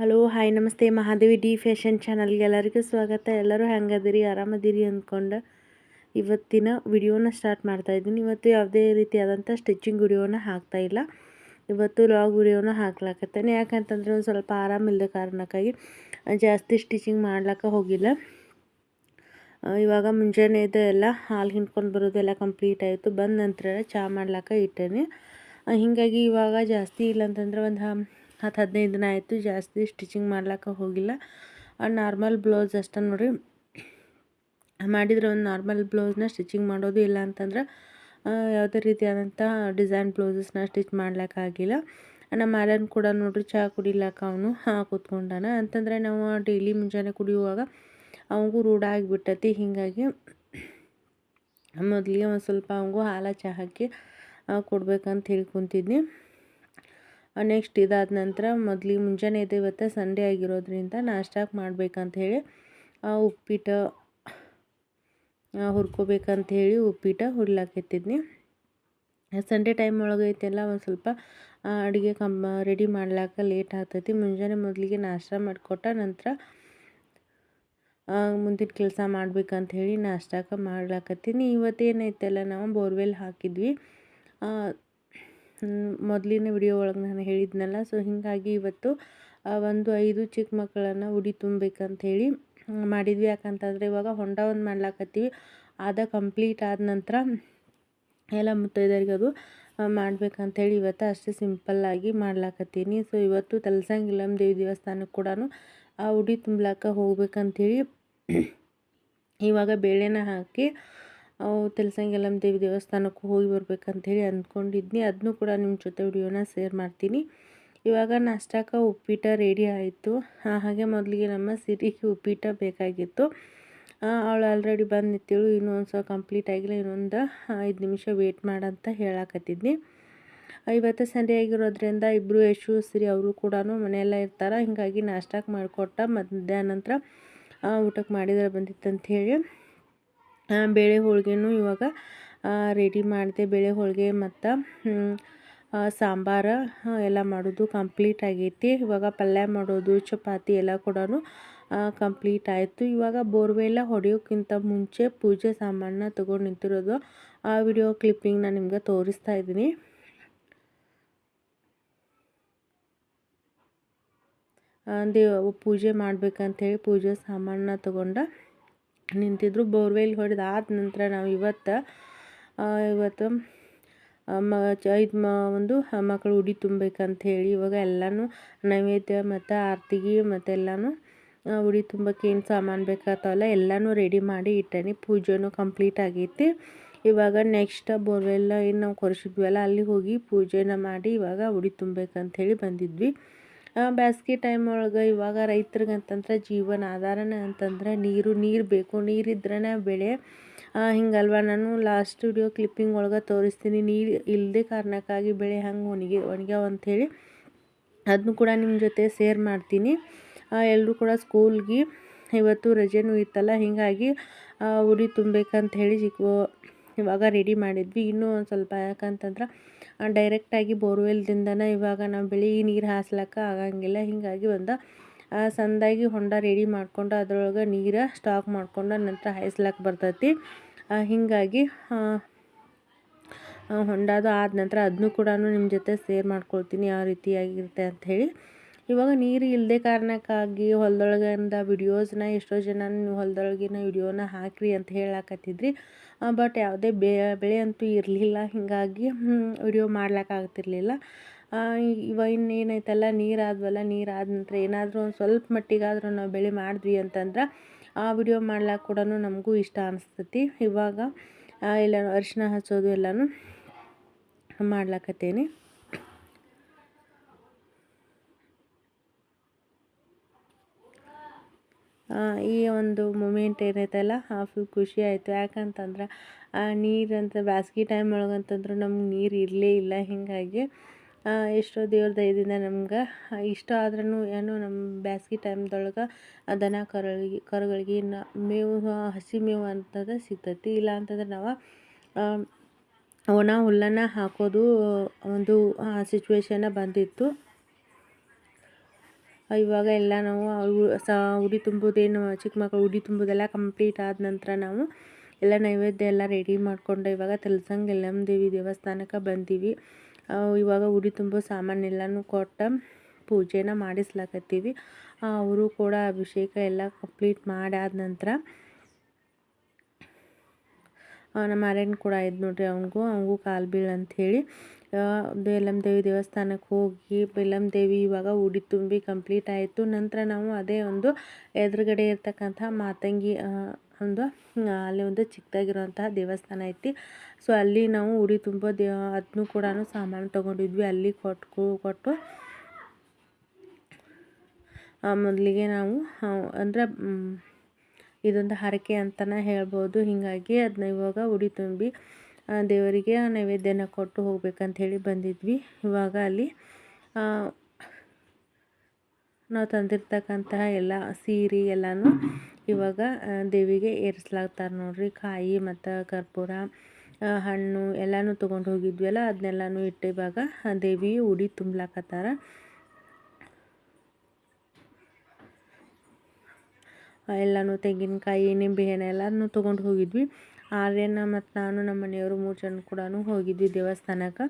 Hello, hi, ನಮಸ್ತೆ. Mahadevi D fashion ಚಾನಲ್ಗೆ ಎಲ್ಲರಿಗೂ ಸ್ವಾಗತ. ಎಲ್ಲರೂ ಹೆಂಗದಿರಿ? ಆರಾಮದಿರಿ ಅಂದ್ಕೊಂಡು ಇವತ್ತಿನ ವಿಡಿಯೋನ ಸ್ಟಾರ್ಟ್ ಮಾಡ್ತಾ ಇದ್ದೀನಿ. ಇವತ್ತು ಯಾವುದೇ ರೀತಿಯಾದಂಥ ಸ್ಟಿಚಿಂಗ್ ವಿಡಿಯೋನ ಹಾಕ್ತಾಯಿಲ್ಲ ಇವತ್ತು ಲಾಗ್ ವಿಡಿಯೋನ ಹಾಕ್ಲಾಕತ್ತೇನೆ. ಯಾಕಂತಂದ್ರೆ ಒಂದು ಸ್ವಲ್ಪ ಆರಾಮಿಲ್ಲದ ಕಾರಣಕ್ಕಾಗಿ ಜಾಸ್ತಿ ಸ್ಟಿಚಿಂಗ್ ಮಾಡ್ಲಾಕ ಹೋಗಿಲ್ಲ. ಇವಾಗ ಮುಂಜಾನೆ ಇದು ಎಲ್ಲ ಹಾಲು ಹಿಂಡ್ಕೊಂಡು ಬರೋದೆಲ್ಲ ಕಂಪ್ಲೀಟ್ ಆಯಿತು. ಬಂದ ನಂತರ ಚಹಾ ಮಾಡ್ಲಾಕ ಇಟ್ಟೇನೆ. ಹೀಗಾಗಿ ಇವಾಗ ಜಾಸ್ತಿ ಇಲ್ಲ ಅಂತಂದ್ರೆ ಒಂದು ಹತ್ತು ಹದಿನೈದು ದಿನ ಆಯಿತು, ಜಾಸ್ತಿ ಸ್ಟಿಚಿಂಗ್ ಮಾಡ್ಲಿಕ್ಕೆ ಹೋಗಿಲ್ಲ. ನಾರ್ಮಲ್ ಬ್ಲೌಸ್ ಅಷ್ಟೇ ನೋಡಿ. ಮಾಡಿದರೆ ಒಂದು ನಾರ್ಮಲ್ ಬ್ಲೌಸ್ನ ಸ್ಟಿಚಿಂಗ್ ಮಾಡೋದು ಇಲ್ಲ ಅಂತಂದ್ರೆ ಯಾವುದೇ ರೀತಿಯಾದಂಥ ಡಿಸೈನ್ ಬ್ಲೌಸಸ್ನ ಸ್ಟಿಚ್ ಮಾಡ್ಲಿಕ್ಕಾಗಿಲ್ಲ ನಮ್ಮ ಆರ್ಯನ್ ಕೂಡ ನೋಡ್ರಿ ಚಹಾ ಕುಡಿಲಾಕ ಅವನು ಕೂತ್ಕೊಂಡಾನ. ಅಂತಂದರೆ ನಾವು ಡೈಲಿ ಮುಂಜಾನೆ ಕುಡಿಯುವಾಗ ಅವನಿಗೂ ರೂಢ ಆಗಿಬಿಟ್ಟೈತಿ. ಹೀಗಾಗಿ ಮೊದಲಿಗೆ ಒಂದು ಸ್ವಲ್ಪ ಅವನಿಗೂ ಹಾಲು ಚಹಾಕ್ಕೆ ಕೊಡ್ಬೇಕಂತ ಹೇಳಿ ಕುಂತಿದ್ನಿ. ನೆಕ್ಸ್ಟ್ ಇದಾದ ನಂತರ ಮೊದಲಿಗೆ ಮುಂಜಾನೆ ಇದೆ ಇವತ್ತು ಸಂಡೇ ಆಗಿರೋದ್ರಿಂದ ನಾಷ್ಟಾಕ್ಕೆ ಮಾಡ್ಬೇಕಂತ ಹೇಳಿ ಉಪ್ಪಿಟ್ಟು ಹುರ್ಕೋಬೇಕಂತ ಹೇಳಿ ಉಪ್ಪಿಟ್ಟು ಹುರ್ಲಾಕೆತ್ತಿದ್ನಿ ಸಂಡೇ ಟೈಮ್ ಒಳಗೆ ಐತೆಲ್ಲ ಒಂದು ಸ್ವಲ್ಪ ಅಡುಗೆ ಕಂಬ ರೆಡಿ ಮಾಡ್ಲಾಕ ಲೇಟ್ ಆಗ್ತೈತಿ. ಮುಂಜಾನೆ ಮೊದಲಿಗೆ ನಾಷ್ಟ ಮಾಡಿಕೊಟ್ಟ ನಂತರ ಮುಂದಿನ ಕೆಲಸ ಮಾಡ್ಬೇಕಂತ ಹೇಳಿ ನಾಷ್ಟಾಕ ಮಾಡ್ಲಾಕತ್ತೀನಿ. ಇವತ್ತೇನೈತಲ್ಲ ನಾವು ಬೋರ್ವೆಲ್ ಹಾಕಿದ್ವಿ. ಮೊದಲಿನ ವಿಡಿಯೋ ಒಳಗೆ ನಾನು ಹೇಳಿದ್ನಲ್ಲ ಸೊ ಹೀಗಾಗಿ ಇವತ್ತು ಒಂದು ಐದು ಚಿಕ್ಕ ಮಕ್ಕಳನ್ನು ಉಡಿ ತುಂಬಬೇಕಂತ ಹೇಳಿ ಮಾಡಿದ್ವಿ. ಯಾಕಂತಂದರೆ ಇವಾಗ ಹೊಂಡ ಒಂದು ಮಾಡ್ಲಾಕತ್ತೀವಿ. ಅದ ಕಂಪ್ಲೀಟ್ ಆದ ನಂತರ ಎಲ್ಲ ಮುತ್ತೈದರಿಗೆ ಅದು ಆ, ಮಾಡ್ಬೇಕಂತೇಳಿ ಇವತ್ತು ಅಷ್ಟೇ ಸಿಂಪಲ್ಲಾಗಿ ಮಾಡ್ಲಾಕತ್ತೀನಿ. ಸೊ ಇವತ್ತು ತಲಸಂಗಿಲಂ ದೇವಿ ದೇವಸ್ಥಾನಕ್ಕೆ ಕೂಡ ಆ ಉಡಿ ತುಂಬ್ಲಾಕ ಹೋಗ್ಬೇಕಂತೇಳಿ ಇವಾಗ ಬೇಳೆನ ಹಾಕಿ ಅವು ತಿಲ್ಸಂಗೆಲ್ಲಮ್ಮ ದೇವಿ ದೇವಸ್ಥಾನಕ್ಕೆ ಹೋಗಿ ಬರ್ಬೇಕಂತೇಳಿ ಅಂದ್ಕೊಂಡಿದ್ನಿ. ಅದನ್ನು ಕೂಡ ನಿಮ್ಮ ಜೊತೆ ವಿಡಿಯೋನ ಶೇರ್ ಮಾಡ್ತೀನಿ. ಇವಾಗ ನಾಷ್ಟಕ್ಕೆ ಉಪ್ಪಿಟ ರೆಡಿ ಆಯಿತು. ಹಾಗೆ ಮೊದಲಿಗೆ ನಮ್ಮ ಸಿರಿಗೆ ಉಪ್ಪಿಟ ಬೇಕಾಗಿತ್ತು. ಅವಳು ಆಲ್ರೆಡಿ ಬಂದು ನಿಂತಿಳು. ಇನ್ನೂ ಒಂದು ಸ್ವಲ್ಪ ಕಂಪ್ಲೀಟ್ ಆಗಿಲ್ಲ. ಇನ್ನೊಂದು ಐದು ನಿಮಿಷ ವೇಟ್ ಮಾಡಂತ ಹೇಳಾಕತ್ತಿದ್ನಿ. ಇವತ್ತು ಸಂಡೇ ಆಗಿರೋದ್ರಿಂದ ಇಬ್ಬರು ಯಶು ಸಿರಿ ಅವರು ಕೂಡ ಮನೆಯೆಲ್ಲ ಇರ್ತಾರೆ. ಹೀಗಾಗಿ ನಾಷ್ಟಕ್ಕೆ ಮಾಡಿಕೊಟ್ಟ ಮಧ್ಯಾಹ್ನ ನಂತರ ಊಟಕ್ಕೆ ಮಾಡಿದ್ರೆ ಆ, ಬೇಳೆ ಹೋಳಿಗೆನೂ ಇವಾಗ ರೆಡಿ ಮಾಡಿದೆ ಬೇಳೆ ಹೋಳಿಗೆ ಮತ್ತು ಸಾಂಬಾರು ಎಲ್ಲ ಮಾಡೋದು ಕಂಪ್ಲೀಟ್ ಆಗೈತಿ. ಇವಾಗ ಪಲ್ಯ ಮಾಡೋದು, ಚಪಾತಿ ಎಲ್ಲ ಕೂಡ ಕಂಪ್ಲೀಟ್ ಆಯಿತು. ಇವಾಗ ಬೋರ್ವೆಲ್ಲ ಹೊಡೆಯೋಕ್ಕಿಂತ ಮುಂಚೆ ಪೂಜೆ ಸಾಮಾನನ್ನ ತೊಗೊಂಡು ನಿಂತಿರೋದು. ಆ ವಿಡಿಯೋ ಕ್ಲಿಪ್ಪಿಂಗ್ ನಾನು ನಿಮ್ಗೆ ತೋರಿಸ್ತಾ ಇದ್ದೀನಿ. ದೇವ, ಪೂಜೆ ಮಾಡ್ಬೇಕಂತೇಳಿ ಪೂಜೆ ಸಾಮಾನನ್ನ ತೊಗೊಂಡು ನಿಂತಿದ್ರು, ಬೋರ್ವೆಲ್ ಹೊಡೆದು ಆದ ನಂತರ ನಾವು ಇವತ್ತು ಇವತ್ತು ಮ ಇದು ಮ, ಒಂದು ಮಕ್ಕಳು ಉಡಿ ತುಂಬಬೇಕಂತ ಹೇಳಿ ಇವಾಗ ಎಲ್ಲನೂ ನೈವೇದ್ಯ ಮತ್ತು ಆರತಿಗೆ ಮತ್ತು ಎಲ್ಲನೂ ಉಡಿ ತುಂಬಕ್ಕೆ ಏನು ಸಾಮಾನು ಬೇಕಾಗ್ತಾವಲ್ಲ ಎಲ್ಲನೂ ರೆಡಿ ಮಾಡಿ ಇಟ್ಟೇನಿ. ಪೂಜೆನೂ ಕಂಪ್ಲೀಟ್ ಆಗೈತಿ. ಇವಾಗ ನೆಕ್ಸ್ಟ್ ಬೋರ್ವೆಲ್ಲ ಏನು ನಾವು ಕೊರೆಸಿದ್ವಲ್ಲ ಅಲ್ಲಿ ಹೋಗಿ ಪೂಜೆನ ಮಾಡಿ ಇವಾಗ ಉಡಿ ತುಂಬಬೇಕಂತ ಹೇಳಿ ಬಂದಿದ್ವಿ. ಬ್ಯಾಸ್ಗೆ ಟೈಮ್ ಒಳಗೆ ಇವಾಗ ರೈತ್ರಿಗೆ ಅಂತಂದ್ರೆ ಜೀವನ ಆಧಾರನೇ ಅಂತಂದ್ರೆ ನೀರು ನೀರು ಬೇಕು. ನೀರಿದ್ರೇ ಬೆಳೆ. ಹಿಂಗಲ್ವ? ನಾನು ಲಾಸ್ಟ್ ವಿಡಿಯೋ ಕ್ಲಿಪ್ಪಿಂಗ್ ಒಳಗೆ ತೋರಿಸ್ತೀನಿ. ನೀರು ಇಲ್ಲದೆ ಕಾರಣಕ್ಕಾಗಿ ಬೆಳೆ ಹಂಗೆ ಒಣಗಿ, ಒಣಗ್ಯಾವ ಅಂಥೇಳಿ ಅದನ್ನು ಕೂಡ ನಿಮ್ಮ ಜೊತೆ ಸೇರ್ ಮಾಡ್ತೀನಿ. ಎಲ್ಲರೂ ಕೂಡ ಸ್ಕೂಲ್ಗೆ ಇವತ್ತು ರಜೆನೂ ಇತ್ತಲ್ಲ, ಹೀಗಾಗಿ ಉಡಿ ತುಂಬಬೇಕಂತ ಹೇಳಿ ಚಿಕ್ಕ ಇವಾಗ ರೆಡಿ ಮಾಡಿದ್ವಿ. ಇನ್ನೂ ಒಂದು ಸ್ವಲ್ಪ ಯಾಕಂತಂದ್ರೆ ಡೈರೆಕ್ಟಾಗಿ ಬೋರ್ವೆಲ್ದಿಂದನೇ ಇವಾಗ ನಾವು ಬೆಳಿಗ್ಗೆ ನೀರು ಹಾಸ್ಲಕ್ಕ ಆಗಂಗಿಲ್ಲ. ಹೀಗಾಗಿ ಒಂದು ಸಂದಾಗಿ ಹೊಂಡ ರೆಡಿ ಮಾಡ್ಕೊಂಡು ಅದರೊಳಗೆ ನೀರು ಸ್ಟಾಕ್ ಮಾಡ್ಕೊಂಡು ನಂತರ ಹಾಯಿಸ್ಲಕ್ಕ ಬರ್ತೈತಿ. ಹೀಗಾಗಿ ಹೊಂಡದು ಆದ ನಂತರ ಅದನ್ನು ಕೂಡ ನಿಮ್ಮ ಜೊತೆ ಸೇರ್ ಮಾಡ್ಕೊಳ್ತೀನಿ ಯಾವ ರೀತಿಯಾಗಿರುತ್ತೆ ಅಂತ ಹೇಳಿ. ಇವಾಗ ನೀರು ಇಲ್ಲದೆ ಕಾರಣಕ್ಕಾಗಿ ಹೊಲದೊಳಗಿಂದ ವಿಡಿಯೋಸ್ನ ಎಷ್ಟೋ ಜನ ನೀವು ಹೊಲದೊಳಗಿನ ವಿಡಿಯೋನ ಹಾಕಿರಿ ಅಂತ ಹೇಳಾಕತ್ತಿದ್ರಿ. ಬಟ್ ಯಾವುದೇ ಬೆಳೆ ಅಂತೂ ಇರಲಿಲ್ಲ. ಹೀಗಾಗಿ ವಿಡಿಯೋ ಮಾಡ್ಲಿಕ್ಕಾಗ್ತಿರ್ಲಿಲ್ಲ ಇವಾಗ ಇನ್ನೇನೈತಲ್ಲ ನೀರು ಆದ್ವಲ್ಲ ನೀರು ಆದ ನಂತರ ಏನಾದರೂ ಒಂದು ಸ್ವಲ್ಪ ಮಟ್ಟಿಗಾದರೂ ನಾವು ಬೆಳೆ ಮಾಡಿದ್ವಿ ಅಂತಂದ್ರೆ, ಆ ವಿಡಿಯೋ ಮಾಡ್ಲಿಕ್ಕೆ ಕೂಡ ನಮಗೂ ಇಷ್ಟ ಅನಿಸ್ತೈತಿ. ಇವಾಗ ಎಲ್ಲ ಅರಿಶಿನ ಹಚ್ಚೋದು ಎಲ್ಲನೂ ಮಾಡ್ಲಕತ್ತೇನೆ ಆ, ಈ ಒಂದು ಮೂಮೆಂಟ್ ಏನೈತಲ್ಲ ಫುಲ್ ಖುಷಿ ಆಯಿತು. ಯಾಕಂತಂದ್ರೆ, ಆ ನೀರಂತ ಬ್ಯಾಸ್ಗೆ ಟೈಮ್ ಒಳಗಂತಂದ್ರೆ ನಮ್ಗೆ ನೀರು ಇರಲೇ ಇಲ್ಲ. ಹೀಗಾಗಿ ಎಷ್ಟೋ ದೇವ್ರ ದಯದಿಂದ ನಮ್ಗೆ ಇಷ್ಟ ಆದ್ರೂ ಏನು ನಮ್ಮ ಬ್ಯಾಸ್ಗೆ ಟೈಮ್ದೊಳಗೆ ದನ ಕರುಗಳಿಗೆ ಕರುಗಳಿಗೆ ಮೇವು, ಹಸಿ ಮೇವು ಅಂತದ ಸಿಗ್ತೈತಿ. ಇಲ್ಲ ಅಂತಂದ್ರೆ ನಾವು ಒಣ ಹುಲ್ಲನ್ನು ಹಾಕೋದು ಒಂದು ಸಿಚುವೇಶನ್ನ ಬಂದಿತ್ತು. ಇವಾಗ ಎಲ್ಲ ನಾವು ಸ ಉಡಿ ತುಂಬೋದೇನು ಚಿಕ್ಕ ಮಕ್ಕಳು ಉಡಿ ತುಂಬೋದೆಲ್ಲ ಕಂಪ್ಲೀಟ್ ಆದ ನಂತರ ನಾವು ಎಲ್ಲ ನೈವೇದ್ಯ ಎಲ್ಲ ರೆಡಿ ಮಾಡಿಕೊಂಡು ಇವಾಗ ತಲಸಂಗ ಎಲ್ಲಮ್ಮ ದೇವಿ ದೇವಸ್ಥಾನಕ್ಕೆ ಬಂದೀವಿ. ಇವಾಗ ಉಡಿ ತುಂಬೋ ಸಾಮಾನೆಲ್ಲನೂ ಕೊಟ್ಟು ಪೂಜೆನ ಮಾಡಿಸ್ಲಾಕತ್ತೀವಿ. ಅವರು ಕೂಡ ಅಭಿಷೇಕ ಎಲ್ಲ ಕಂಪ್ಲೀಟ್ ಮಾಡಾದ ನಂತರ ನಮ್ಮ ಅರೇನ್ ಕೂಡ ಇದ್ದು ನೋಡ್ರಿ ಅವನಿಗೂ ಅವನಿಗೂ ಕಾಲು ಬೀಳು ಅಂಥೇಳಿ ಬೇಲಮ್ಮ ದೇವಿ ದೇವಸ್ಥಾನಕ್ಕೆ ಹೋಗಿ, ಬೇಲಂ ದೇವಿ ಇವಾಗ ಉಡಿ ತುಂಬಿ ಕಂಪ್ಲೀಟ್ ಆಯಿತು. ನಂತರ ನಾವು ಅದೇ ಒಂದು ಎದುರುಗಡೆ ಇರ್ತಕ್ಕಂಥ ಮಾತಂಗಿ ಒಂದು ಅಲ್ಲಿ ಒಂದು ಚಿಕ್ಕದಾಗಿರುವಂತಹ ದೇವಸ್ಥಾನ ಐತಿ. ಸೊ ಅಲ್ಲಿ ನಾವು ಉಡಿ ತುಂಬೋ ದೇ ಅದನ್ನು ಕೂಡ ಸಾಮಾನು ತೊಗೊಂಡಿದ್ವಿ. ಅಲ್ಲಿ ಕೊಟ್ಟು ಕೊಟ್ಟು ಮೊದಲಿಗೆ ನಾವು ಅಂದರೆ ಇದೊಂದು ಹರಕೆ ಅಂತಲೇ ಹೇಳ್ಬೋದು. ಹೀಗಾಗಿ ಅದನ್ನ ಇವಾಗ ಉಡಿ ತುಂಬಿ ದೇವರಿಗೆ ನೈವೇದ್ಯನ ಕೊಟ್ಟು ಹೋಗ್ಬೇಕಂತ ಹೇಳಿ ಬಂದಿದ್ವಿ. ಇವಾಗ ಅಲ್ಲಿ ನಾವು ತಂದಿರ್ತಕ್ಕಂತಹ ಎಲ್ಲ ಸೀರೆ ಎಲ್ಲನೂ ಇವಾಗ ದೇವಿಗೆ ಏರಿಸ್ಲಾಗ್ತಾರೆ ನೋಡ್ರಿ. ಕಾಯಿ ಮತ್ತು ಕರ್ಪೂರ ಹಣ್ಣು ಎಲ್ಲನೂ ತೊಗೊಂಡು ಹೋಗಿದ್ವಲ್ಲ ಅದನ್ನೆಲ್ಲನೂ ಇಟ್ಟು ಇವಾಗ ದೇವಿ ಉಡಿ ತುಂಬಲಾಕತ್ತಾರ. ಎಲ್ಲನೂ ತೆಂಗಿನಕಾಯಿ, ನಿಂಬೆಹಣ್ಣು ಎಲ್ಲನೂ ತೊಗೊಂಡು ಹೋಗಿದ್ವಿ. ಆರ್ಯನ ಮತ್ತು ನಾನು ನಮ್ಮ ಮನೆಯವರು ಮೂರು ಜನ ಕೂಡ ಹೋಗಿದ್ವಿ ದೇವಸ್ಥಾನಕ್ಕೆ.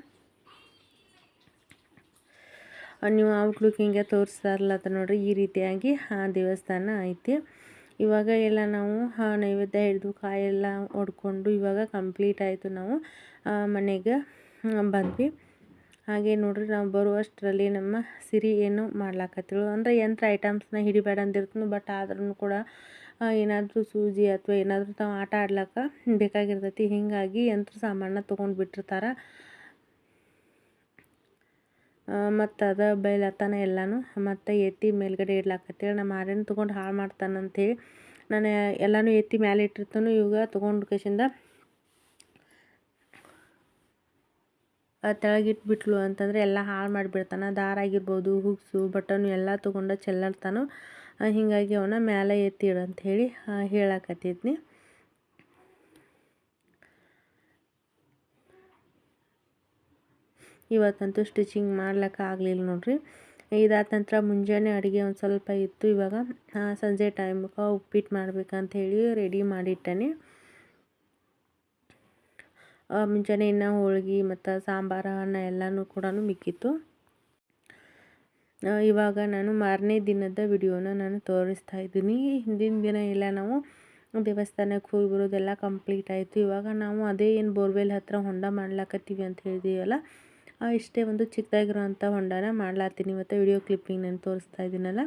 ನೀವು ಔಟ್ಲುಕ್ ಹಿಂಗೆ ತೋರಿಸ್ತಾರಲ್ಲ ಅಂತ ನೋಡ್ರಿ, ಈ ರೀತಿಯಾಗಿ ಆ ದೇವಸ್ಥಾನ ಐತಿ. ಇವಾಗ ಎಲ್ಲ ನಾವು ನೈವೇದ್ಯ ಹಿಡಿದು ಕಾಯೆಲ್ಲ ಹೊಡ್ಕೊಂಡು ಇವಾಗ ಕಂಪ್ಲೀಟ್ ಆಯಿತು ನಾವು ಮನೆಗೆ ಬಂದ್ವಿ. ಹಾಗೆ ನೋಡ್ರಿ ನಾವು ಬರುವಷ್ಟರಲ್ಲಿ ನಮ್ಮ ಸಿರಿ ಏನು ಮಾಡ್ಲಾಕತ್ತಿಳು ಅಂದರೆ ಯಂತ್ರ ಐಟಮ್ಸ್ನ ಹಿಡಿಬೇಡ ಅಂದಿರ್ತನು ಬಟ್ ಆದ್ರೂ ಕೂಡ ಏನಾದರೂ ಸೂಜಿ ಅಥವಾ ಏನಾದರೂ ತಾವು ಆಟ ಆಡ್ಲಕ್ಕ ಬೇಕಾಗಿರ್ತೈತಿ. ಹೀಗಾಗಿ ಯಂತ್ರ ಸಾಮಾನ ತೊಗೊಂಡು ಬಿಟ್ಟಿರ್ತಾರೆ. ಮತ್ತು ಅದ ಬೈಲತ್ತಾನ ಎಲ್ಲನೂ ಮತ್ತು ಎತ್ತಿ ಮೇಲ್ಗಡೆ ಇಡ್ಲಾಕತ್ತೇಳಿ ನಮ್ಮ ಆರ್ಯನ ತೊಗೊಂಡು ಹಾಳು ಮಾಡ್ತಾನಂತೇಳಿ ನಾನು ಎಲ್ಲನೂ ಎತ್ತಿ ಮ್ಯಾಲೆ ಇಟ್ಟಿರ್ತಾನು. ಇವಾಗ ತೊಗೊಂಡು ಕೇಸಿಂದ ತೆಳಗಿಟ್ಬಿಟ್ಲು ಅಂತಂದರೆ ಎಲ್ಲ ಹಾಳು ಮಾಡಿಬಿಡ್ತಾನೆ. ದಾರ ಆಗಿರ್ಬೋದು, ಹುಗ್ಸು ಬಟನು ಎಲ್ಲ ತೊಗೊಂಡು ಚೆಲ್ಲಾಡ್ತಾನೋ ಹೀಗಾಗಿ ಅವನ ಮ್ಯಾಲೆ ಎತ್ತಿಡು ಅಂತ ಹೇಳಿ ಹೇಳಕತ್ತಿದ್ನಿ. ಇವತ್ತಂತೂ ಸ್ಟಿಚಿಂಗ್ ಮಾಡ್ಲಿಕ್ಕೆ ಆಗಲಿಲ್ಲ ನೋಡ್ರಿ. ಇದಾದ ನಂತರ ಮುಂಜಾನೆ ಅಡುಗೆ ಒಂದು ಸ್ವಲ್ಪ ಇತ್ತು ಇವಾಗ. ಸಂಜೆ ಟೈಮ್ಗೆ ಉಪ್ಪಿಟ್ಟು ಮಾಡ್ಬೇಕಂತ ಹೇಳಿ ರೆಡಿ ಮಾಡಿಟ್ಟೇನೆ. ಮುಂಜಾನೆ ಇನ್ನು ಹೋಳ್ಗೆ ಮತ್ತು ಸಾಂಬಾರು, ಅನ್ನ ಎಲ್ಲನೂ ಕೂಡ ಮಿಕ್ಕಿತ್ತು. ಇವಾಗ ನಾನು ಮಾರನೇ ದಿನದ ವಿಡಿಯೋನ ನಾನು ತೋರಿಸ್ತಾ ಇದ್ದೀನಿ. ಹಿಂದಿನ ದಿನ ಎಲ್ಲ ನಾವು ದೇವಸ್ಥಾನಕ್ಕೆ ಹೋಗಿ ಬರೋದೆಲ್ಲ ಕಂಪ್ಲೀಟ್ ಆಯಿತು. ಇವಾಗ ನಾವು ಅದೇ ಏನು ಬೋರ್ವೆಲ್ ಹತ್ತಿರ ಹೊಂಡ ಮಾಡ್ಲಾಕತ್ತೀವಿ ಅಂತ ಹೇಳಿದೀವಲ್ಲ ಇಷ್ಟೇ ಒಂದು ಚಿಕ್ಕದಾಗಿರೋವಂಥ ಹೊಂಡನ ಮಾಡ್ಲಾತೀನಿ ಮತ್ತು ವಿಡಿಯೋ ಕ್ಲಿಪ್ಪಿಂಗ್ ನಾನು ತೋರಿಸ್ತಾ ಇದ್ದೀನಲ್ಲ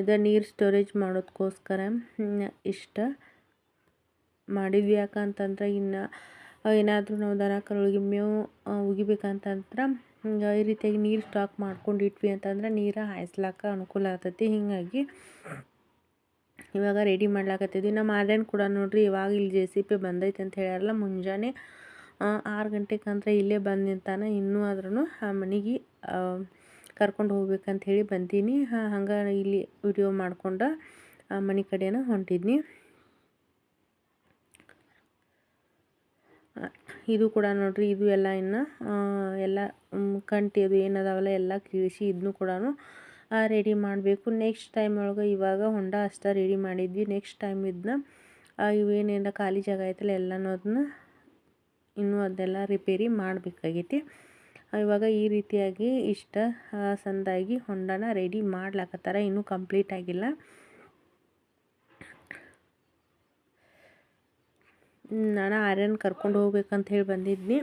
ಇದು ನೀರು ಸ್ಟೋರೇಜ್ ಮಾಡೋದಕ್ಕೋಸ್ಕರ ಇಷ್ಟ. ಮಾಡಿದ್ವಿ ಯಾಕಂತಂದ್ರೆ ಇನ್ನು ಏನಾದರೂ ನಾವು ದನ ಕರುಗಳಿಗೆ ಮೇವು ಉಗಿಬೇಕಂತಂದ್ರೆ ಈ ರೀತಿಯಾಗಿ ನೀರು ಸ್ಟಾಕ್ ಮಾಡ್ಕೊಂಡು ಇಟ್ವಿ ಅಂತಂದ್ರೆ ನೀರು ಹಾಯಿಸ್ಲಾಕ ಅನುಕೂಲ ಆಗ್ತೈತಿ. ಹೀಗಾಗಿ ಇವಾಗ ರೆಡಿ ಮಾಡ್ಲಾಕತ್ತಿದ್ವಿ. ನಮ್ಮ ಆರ್ಯನ್ ಕೂಡ ನೋಡ್ರಿ ಇವಾಗ ಇಲ್ಲಿ ಜೆ ಸಿ ಪಿ ಬಂದೈತೆ ಅಂತ ಹೇಳ್ಯಾರಲ್ಲ ಮುಂಜಾನೆ ಆರು ಗಂಟೆಗೆ ಇಲ್ಲೇ ಬಂದು ನಿಂತಾನ. ಇನ್ನೂ ಆದ್ರೂ ಆ ಮನೆಗೆ ಕರ್ಕೊಂಡು ಹೋಗ್ಬೇಕಂತ ಹೇಳಿ ಬಂದೀನಿ. ಹಾಂ, ಹಂಗೆ ಇಲ್ಲಿ ವಿಡಿಯೋ ಮಾಡ್ಕೊಂಡು, ಆ, ಮನೆ ಕಡೆನ ಹೊಂಟಿದ್ನಿ. ಇದು ಕೂಡ ನೋಡ್ರಿ, ಇದು ಎಲ್ಲ ಇನ್ನು ಎಲ್ಲ ಕಂಟಿ ಅದು ಏನದಾವಲ್ಲ ಎಲ್ಲ ಕೀಳಿಸಿ ಇದನ್ನು ಕೂಡ ರೆಡಿ ಮಾಡಬೇಕು. ನೆಕ್ಸ್ಟ್ ಟೈಮ್ ಒಳಗೆ ಇವಾಗ ಹೊಂಡ ಅಷ್ಟೇ ರೆಡಿ ಮಾಡಿದ್ವಿ. ನೆಕ್ಸ್ಟ್ ಟೈಮ್ ಇದನ್ನ ಇವೇನೇನ ಖಾಲಿ ಜಾಗ ಐತಲ್ಲ ಎಲ್ಲನೂ ಅದನ್ನ ಇನ್ನೂ ಅದೆಲ್ಲ ರಿಪೇರಿ ಮಾಡಬೇಕಾಗೈತಿ. ಇವಾಗ ಈ ರೀತಿಯಾಗಿ ಇಷ್ಟ ಸಂದಾಗಿ ಹೊಂಡನ ರೆಡಿ ಮಾಡ್ಲಾಕತ್ತಾರ. ಇನ್ನೂ ಕಂಪ್ಲೀಟ್ ಆಗಿಲ್ಲ. ನಾನು ಆರ್ಯನ ಕರ್ಕೊಂಡು ಹೋಗ್ಬೇಕಂತ ಹೇಳಿ ಬಂದಿದ್ನಿ.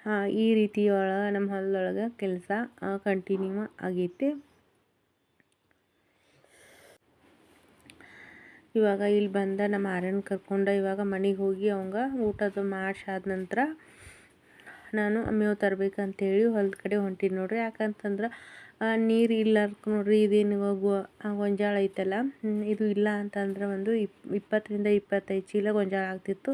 ಹಾಂ, ಈ ರೀತಿ ಒಳಗೆ ನಮ್ಮ ಹೊಲದೊಳಗೆ ಕೆಲಸ ಕಂಟಿನ್ಯೂ ಆಗೈತಿ. ಇವಾಗ ಇಲ್ಲಿ ಬಂದ ನಮ್ಮ ಆರ್ಯನ ಕರ್ಕೊಂಡು ಇವಾಗ ಮನೆಗೆ ಹೋಗಿ ಅವಂಗ ಊಟದ ಮಾಡಿಸಾದ ನಂತರ ನಾನು ಮೇವು ತರಬೇಕಂತೇಳಿ ಹೊಲದ ಕಡೆ ಹೊಂಟೀನಿ ನೋಡ್ರಿ. ಯಾಕಂತಂದ್ರೆ ನೀರು ಇಲ್ಲಾರ್ಕ ನೋಡ್ರಿ, ಇದೇನು ಗೊಂಜಾಳ ಐತಲ್ಲ ಇದು ಇಲ್ಲ ಅಂತಂದ್ರೆ ಒಂದು ಇಪ್, ಇಪ್ಪತ್ತರಿಂದ ಇಪ್ಪತ್ತೈದು ಚೀಲ ಗೊಂಜಾಳ ಆಗ್ತಿತ್ತು.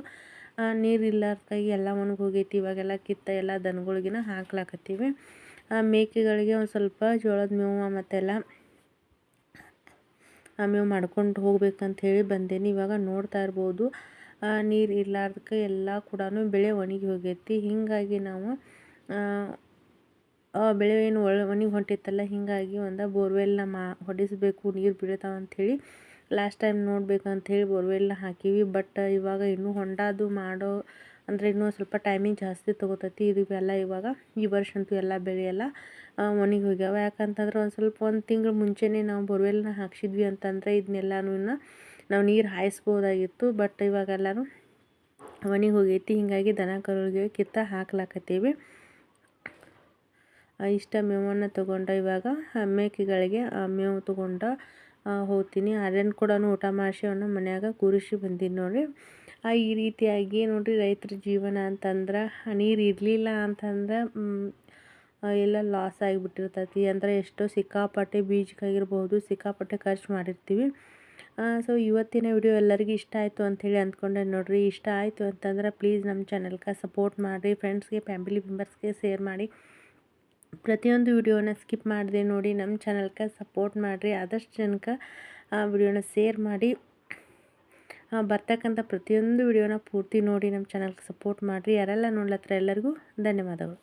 ನೀರು ಇಲ್ಲಾರ್ಕಾಗಿ ಎಲ್ಲ ಒಣಗೋಗೈತಿ ಇವಾಗೆಲ್ಲ ಕಿತ್ತ ಎಲ್ಲ ದನಗಳಿಗಿನ ಹಾಕ್ಲಾಕತ್ತೀವಿ. ಮೇಕೆಗಳಿಗೆ ಒಂದು ಸ್ವಲ್ಪ ಜೋಳದ ಮೇವು ಮತ್ತೆಲ್ಲ ಮೇವು ಮಾಡ್ಕೊಂಡು ಹೋಗ್ಬೇಕಂತ ಹೇಳಿ ಬಂದೇನಿ. ಇವಾಗ ನೋಡ್ತಾ ಇರ್ಬೋದು. ನೀರು ಇರ್ಲಾರ್ದಕ್ಕೆ ಎಲ್ಲ ಕೂಡ ಬೆಳೆ ಒಣಗಿ ಹೋಗೈತಿ. ಹೀಗಾಗಿ ನಾವು ಬೆಳೆ ಏನು ಒಳ್ಳೆ ಒಣಗಿ ಹೊಂಟಿತ್ತಲ್ಲ ಹೀಗಾಗಿ ಒಂದು ಬೋರ್ವೆಲ್ನ ಮಾ ಹೊಡಿಸಬೇಕು, ನೀರು ಬೀಳ್ತಾವೆ ಅಂಥೇಳಿ ಲಾಸ್ಟ್ ಟೈಮ್ ನೋಡಬೇಕು ಅಂಥೇಳಿ ಬೋರ್ವೆಲ್ನ ಹಾಕೀವಿ. ಬಟ್ ಇವಾಗ ಇನ್ನೂ ಹೊಂಡದು ಮಾಡೋ ಅಂದರೆ ಇನ್ನೂ ಸ್ವಲ್ಪ ಟೈಮಿಂಗ್ ಜಾಸ್ತಿ ತೊಗೋತೈತಿ. ಇದು ಎಲ್ಲ ಇವಾಗ ಈ ವರ್ಷ ಅಂತೂ ಎಲ್ಲ ಬೆಳೆ ಎಲ್ಲ ಒಣಗಿ ಹೋಗ್ಯಾವ. ಯಾಕಂತಂದ್ರೆ ಒಂದು ಸ್ವಲ್ಪ ಒಂದು ತಿಂಗಳು ಮುಂಚೆನೇ ನಾವು ಬೋರ್ವೆಲ್ನ ಹಾಕ್ಸಿದ್ವಿ ಅಂತಂದರೆ ಇದನ್ನೆಲ್ಲನೂ ನಾವು ನೀರು ಹಾಯಿಸ್ಬೋದಾಗಿತ್ತು. ಬಟ್ ಇವಾಗೆಲ್ಲನೂ ಒಣಗಿ ಹೋಗೈತಿ. ಹೀಗಾಗಿ ದನ ಕರುಗಳಿಗೆ ಕಿತ್ತ ಹಾಕ್ಲಾಕತ್ತೀವಿ. ಇಷ್ಟ ಮೇವನ್ನು ತೊಗೊಂಡು ಇವಾಗ ಮೇಕೆಗಳಿಗೆ ಮೇವು ತೊಗೊಂಡು ಹೋಗ್ತೀನಿ. ಅದನ್ನು ಕೂಡ ಊಟ ಮಾಡಿಸಿ ಅವನ್ನ ಮನ್ಯಾಗ ಕೂರಿಸಿ ಬಂದೀನಿ ನೋಡಿರಿ. ಈ ರೀತಿಯಾಗಿ ನೋಡಿರಿ ರೈತರ ಜೀವನ ಅಂತಂದ್ರೆ ನೀರು ಇರಲಿಲ್ಲ ಅಂತಂದ್ರೆ ಎಲ್ಲ ಲಾಸ್ ಆಗಿಬಿಟ್ಟಿರ್ತೈತಿ. ಅಂದರೆ ಎಷ್ಟೋ ಸಿಕ್ಕಾಪಟ್ಟೆ ಬೀಜಕ್ಕಾಗಿರ್ಬೋದು, ಸಿಕ್ಕಾಪಟ್ಟೆ ಖರ್ಚು ಮಾಡಿರ್ತೀವಿ. ಸೊ ಇವತ್ತಿನ ವಿಡಿಯೋ ಎಲ್ಲರಿಗೂ ಇಷ್ಟ ಆಯಿತು ಅಂಥೇಳಿ ಅಂದ್ಕೊಂಡೆ ನೋಡಿರಿ. ಇಷ್ಟ ಆಯಿತು ಅಂತಂದ್ರೆ ಪ್ಲೀಸ್ ನಮ್ಮ ಚಾನಲ್ಗೆ ಸಪೋರ್ಟ್ ಮಾಡಿರಿ. ಫ್ರೆಂಡ್ಸ್ಗೆ ಫ್ಯಾಮಿಲಿ ಮೆಂಬರ್ಸ್ಗೆ ಶೇರ್ ಮಾಡಿ. ಪ್ರತಿಯೊಂದು ವಿಡಿಯೋನ ಸ್ಕಿಪ್ ಮಾಡಿದೆ ನೋಡಿ ನಮ್ಮ ಚಾನಲ್ಗೆ ಸಪೋರ್ಟ್ ಮಾಡಿರಿ, ಆದಷ್ಟು ಜನಕ್ಕೆ ಆ ವಿಡಿಯೋನ ಶೇರ್ ಮಾಡಿ ಬರ್ತಕ್ಕಂಥ ಪ್ರತಿಯೊಂದು ವಿಡಿಯೋನ ಪೂರ್ತಿ ನೋಡಿ ನಮ್ಮ ಚಾನಲ್ಗೆ ಸಪೋರ್ಟ್ ಮಾಡಿರಿ. ಯಾರೆಲ್ಲ ನೋಡ್ಲತ್ರ ಎಲ್ಲರಿಗೂ ಧನ್ಯವಾದಗಳು.